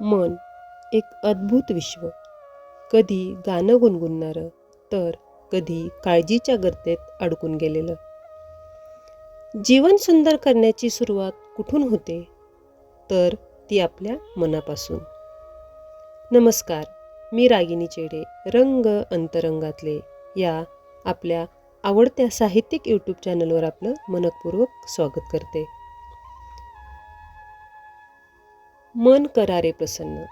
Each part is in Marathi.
मन एक अद्भुत विश्व. कधी गाणं गुणगुणणारं तर कधी काळजीच्या गर्तेत अडकून गेलेलं. जीवन सुंदर करण्याची सुरुवात कुठून होते? तर ती आपल्या मनापासून. नमस्कार मी रागिनी चेडे रंग अंतरंगातले या आपल्या आवडत्या साहित्यिक यूट्यूब चॅनलवर आपलं मनपूर्वक स्वागत करते. मन करारे प्रसन्न.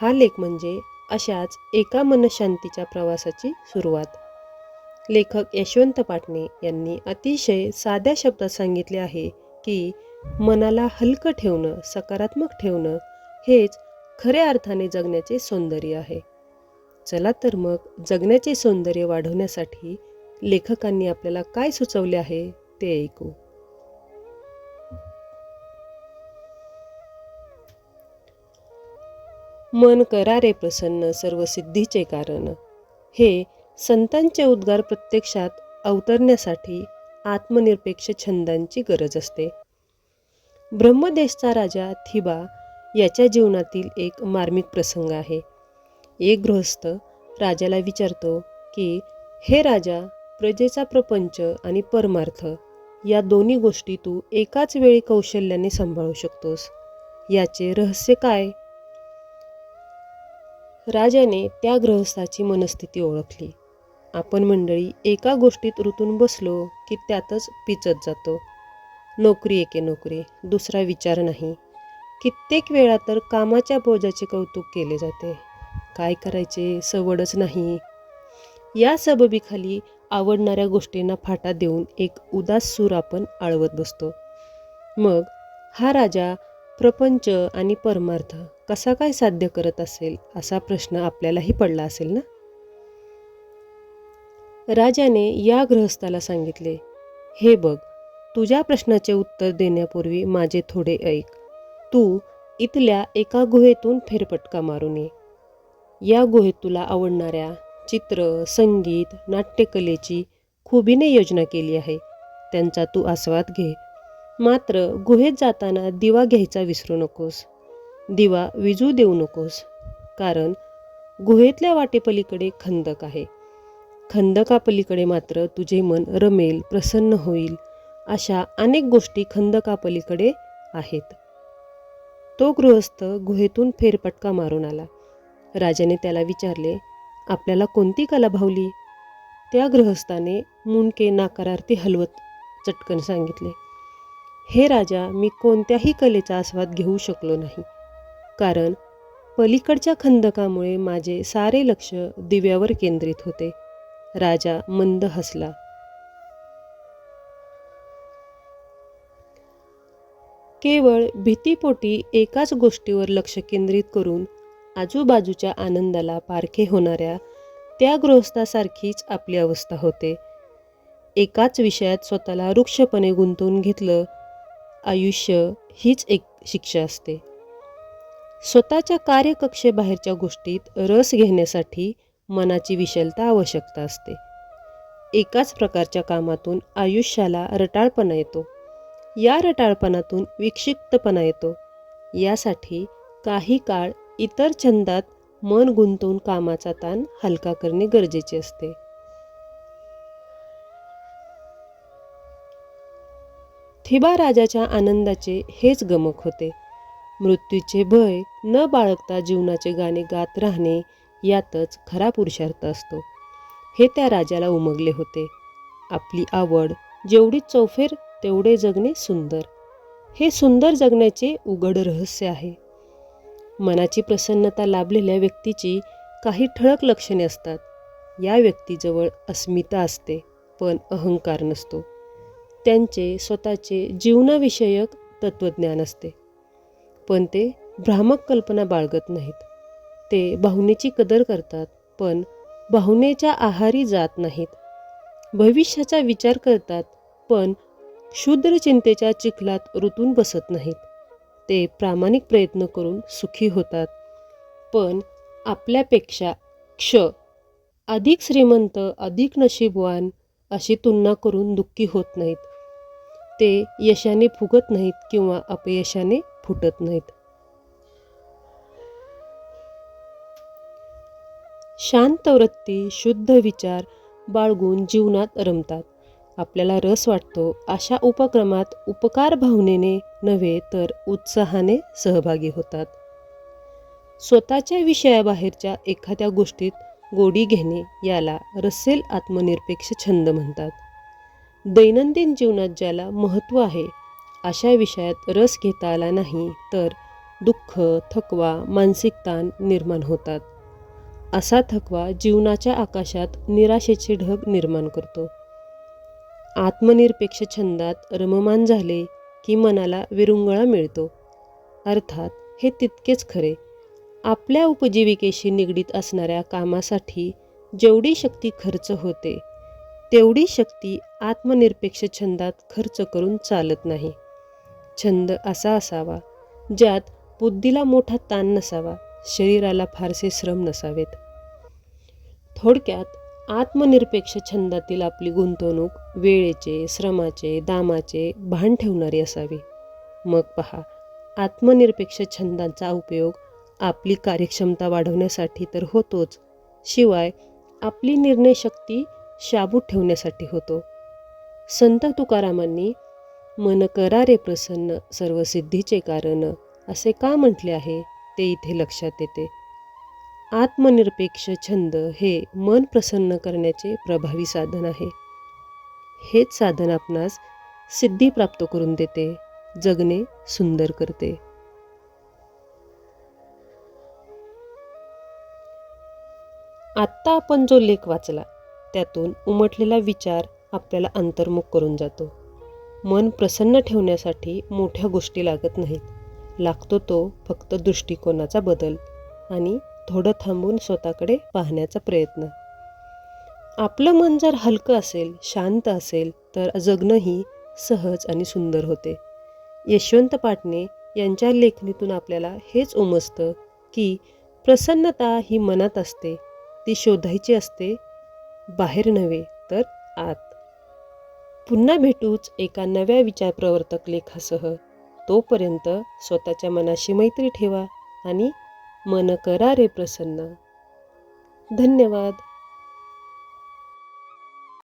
हा लेख म्हणजे अशाच एका मनशांतीच्या प्रवासाची सुरुवात. लेखक यशवंत पाटणे यांनी अतिशय साध्या शब्दात सांगितले आहे की मनाला हलकं ठेवणं सकारात्मक ठेवणं हेच खऱ्या अर्थाने जगण्याचे सौंदर्य आहे. चला तर मग जगण्याचे सौंदर्य वाढवण्यासाठी लेखकांनी आपल्याला काय सुचवले आहे ते ऐकू. मन करा रे प्रसन्न सर्व सिद्धीचे कारण. हे संतांचे उद्गार प्रत्यक्षात अवतरण्यासाठी आत्मनिरपेक्ष छंदांची गरज असते. ब्रह्मदेशचा राजा थिबा याच्या जीवनातील एक मार्मिक प्रसंग आहे. एक गृहस्थ राजाला विचारतो की हे राजा प्रजेचा प्रपंच आणि परमार्थ या दोन्ही गोष्टी तू एकाच वेळी कौशल्याने सांभाळू शकतोस. याचे रहस्य काय? राजाने त्या गृहस्थाची मनस्थिती ओळखली. आपण मंडळी एका गोष्टीत ऋतून बसलो की त्यातच पिचत जातो. नोकरी एके नोकरी दुसरा विचार नाही. कित्येक वेळा तर कामाच्या बोजाचे कौतुक केले जाते. काय करायचे सवडच नाही. या सबबीखाली आवडणाऱ्या गोष्टींना फाटा देऊन एक उदास सूर आपण आळवत बसतो. मग हा राजा प्रपंच आणि परमार्थ कसा काय साध्य करत असेल असा प्रश्न आपल्यालाही पडला असेल ना? राजाने या गृहस्थाला सांगितले हे बघ तुझ्या प्रश्नाचे उत्तर देण्यापूर्वी माझे थोडे ऐक. तू इथल्या एका गुहेतून फेरपटका मारून ये या गुहेत तुला आवडणाऱ्या चित्र संगीत नाट्यकलेची खुबीने योजना केली आहे. त्यांचा तू आस्वाद घे. मात्र गुहेत जाताना दिवा घ्यायचा विसरू नकोस. दिवा विजू देऊ नकोस. कारण गुहेतल्या वाटेपलीकडे खंदक आहे. खंदकापलीकडे मात्र तुझे मन रमेल प्रसन्न होईल अशा अनेक गोष्टी खंदकापलीकडे आहेत. तो गृहस्थ गुहेतून फेरपटका मारून आला. राजाने त्याला विचारले आपल्याला कोणती कला भावली? त्या गृहस्थाने मुंडके नाकारार्थी हलवत चटकन सांगितले हे राजा मी कोणत्याही कलेचा आस्वाद घेऊ शकलो नाही. कारण पलीकडच्या खंदकामुळे माझे सारे लक्ष दिव्यावर केंद्रित होते. राजा मंद हसला. केवळ भीतीपोटी एकाच गोष्टीवर लक्ष केंद्रित करून आजूबाजूच्या आनंदाला पारखे होणाऱ्या त्या गृहस्थासारखीच आपली अवस्था होते. एकाच विषयात स्वतःला वृक्षपणे गुंतवून घेतलं आयुष्य हीच एक शिक्षा असते. स्वतःच्या कार्यकक्षेबाहेरच्या गोष्टीत रस घेण्यासाठी मनाची विशलता आवश्यकता असते. एकाच प्रकारच्या कामातून आयुष्याला रटाळपणा येतो. या रटाळपणातून विक्षिप्तपणा येतो. यासाठी काही काळ इतर छंदात मन गुंतवून कामाचा ताण हलका करणे गरजेचे असते. थिबा राजाच्या आनंदाचे हेच गमक होते. मृत्यूचे भय न बाळगता जीवनाचे गाणे गात राहणे यातच खरा पुरुषार्थ असतो. हे त्या राजाला उमगले होते. आपली आवड जेवढी चौफेर तेवढे जगणे सुंदर. हे सुंदर जगण्याचे उघड रहस्य आहे. मनाची प्रसन्नता लाभलेल्या व्यक्तीची काही ठळक लक्षणे असतात. या व्यक्तीजवळ अस्मिता असते पण अहंकार नसतो. त्यांचे स्वतःचे जीवनाविषयक तत्त्वज्ञान असते. पण ते भ्रामक कल्पना बाळगत नाहीत. ते भावनेची कदर करतात पण भावनेच्या आहारी जात नाहीत. भविष्याचा विचार करतात पण क्षुद्र चिंतेच्या चिखलात ऋतून बसत नाहीत. ते प्रामाणिक प्रयत्न करून सुखी होतात. पण आपल्यापेक्षा क्ष अधिक श्रीमंत अधिक नशीबवान अशी तुलना करून दुःखी होत नाहीत. ते यशाने फुगत नाहीत किंवा अपयशाने फुटत नाहीत. शांत वृत्ती शुद्ध विचार बाळगून जीवनात रमतात. आपल्याला रस वाटतो अशा उपक्रमात उपकार भावनेने नव्हे तर उत्साहाने सहभागी होतात. स्वतःच्या विषयाबाहेरच्या एखाद्या गोष्टीत गोडी घेणे याला रसेल आत्मनिरपेक्ष छंद म्हणतात. दैनंदिन जीवनात ज्याला महत्त्व आहे अशा विषयात रस घेता आला नाही तर दुःख थकवा मानसिक ताण निर्माण होतात. असा थकवा जीवनाच्या आकाशात निराशेचे ढग निर्माण करतो. आत्मनिरपेक्ष छंदात रममान झाले की मनाला विरुंगळा मिळतो. अर्थात हे तितकेच खरे. आपल्या उपजीविकेशी निगडीत असणाऱ्या कामासाठी जेवढी शक्ती खर्च होते तेवढी शक्ती आत्मनिरपेक्ष छंदात खर्च करून चालत नाही. छंद असा असावा ज्यात बुद्धीला मोठा ताण नसावा शरीराला फारसे श्रम नसावेत. थोडक्यात आत्मनिरपेक्ष छंदातील आपली गुंतवणूक वेळेचे श्रमाचे दामाचे भान ठेवणारी असावी. मग पहा आत्मनिरपेक्ष छंदांचा उपयोग आपली कार्यक्षमता वाढवण्यासाठी तर होतोच शिवाय आपली निर्णयशक्ती शाबूत ठेवण्यासाठी होतो. संत तुकारामांनी मन करा रे प्रसन्न सर्व सिद्धीचे कारण. असे का म्हटले आहे? ते इथे लक्षात येते. आत्मनिरपेक्ष छंद हे मन प्रसन्न करण्याचे प्रभावी साधन आहे. हेच साधन आपणास सिद्धी प्राप्त करून देते जगणे सुंदर करते. आत्ता आपण जो लेख वाचला त्यातून उमटलेला विचार आपल्याला अंतर्मुख करून जातो. मन प्रसन्न ठेवण्यासाठी मोठ्या गोष्टी लागत नाहीत. लागतो तो फक्त दृष्टिकोनाचा बदल आणि थोडं थांबून स्वतःकडे पाहण्याचा प्रयत्न. आपलं मन जर हलकं असेल शांत असेल तर जगणंही सहज आणि सुंदर होते. यशवंत पाटणे यांच्या लेखणीतून आपल्याला हेच उमजतं की प्रसन्नता ही मनात असते ती शोधायची असते बाहेर नव्हे तर आत. पुन्हा भेटूच एका नव्या विचारप्रवर्तक लेखासह तोपर्यंत स्वतःच्या मनाशी मैत्री ठेवा आणि मन करा रे प्रसन्न. धन्यवाद.